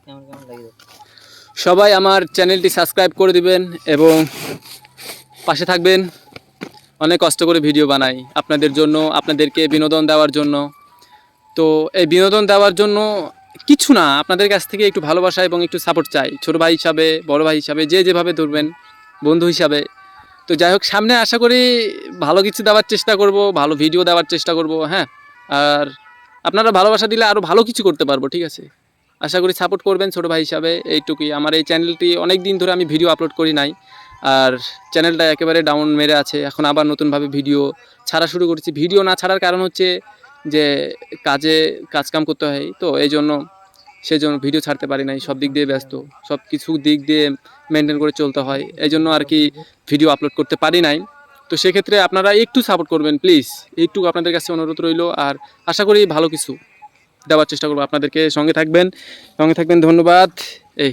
কেমন সবাই আমার চ্যানেলটি সাবস্ক্রাইব করে দিবেন এবং পাশে থাকবেন। অনেক কষ্ট করে ভিডিও বানাই আপনাদের জন্য, আপনাদেরকে বিনোদন দেওয়ার জন্য। তো এই বিনোদন দেওয়ার জন্য কিছু না, আপনাদের কাছ থেকে একটু ভালোবাসা এবং একটু সাপোর্ট চাই। ছোট ভাই হিসাবে, বড় ভাই হিসাবে, যে যেভাবে ধরবেন, বন্ধু হিসাবে। তো যাই হোক, সামনে আশা করি ভালো কিছু দেওয়ার চেষ্টা করব, ভালো ভিডিও দেওয়ার চেষ্টা করব হ্যাঁ? আর আপনারা ভালোবাসা দিলে আরও ভালো কিছু করতে পারব, ঠিক আছে? আশা করি সাপোর্ট করবেন ছোটো ভাই হিসাবে এইটুকুই। আমার এই চ্যানেলটি অনেক দিন ধরে আমি ভিডিও আপলোড করি নাই, আর চ্যানেলটা একেবারে ডাউন মেরে আছে। এখন আবার নতুনভাবে ভিডিও ছাড়া শুরু করেছি। ভিডিও না ছাড়ার কারণ হচ্ছে যে কাজে কাজকাম করতে হয়, তো এই জন্য সেই জন্য ভিডিও ছাড়তে পারি নাই। সব দিক দিয়ে ব্যস্ত সব কিছু দিক দিয়ে মেনটেন করে চলতে হয়। এই জন্য আর কি ভিডিও আপলোড করতে পারি নাই। তো সেক্ষেত্রে আপনারা একটু সাপোর্ট করবেন প্লিজ এইটুকু আপনাদের কাছে অনুরোধ রইল, আর আশা করি ভালো কিছু দেওয়ার চেষ্টা করব। আপনাদেরকে সঙ্গে থাকবেন সঙ্গে থাকবেন, ধন্যবাদ। এই।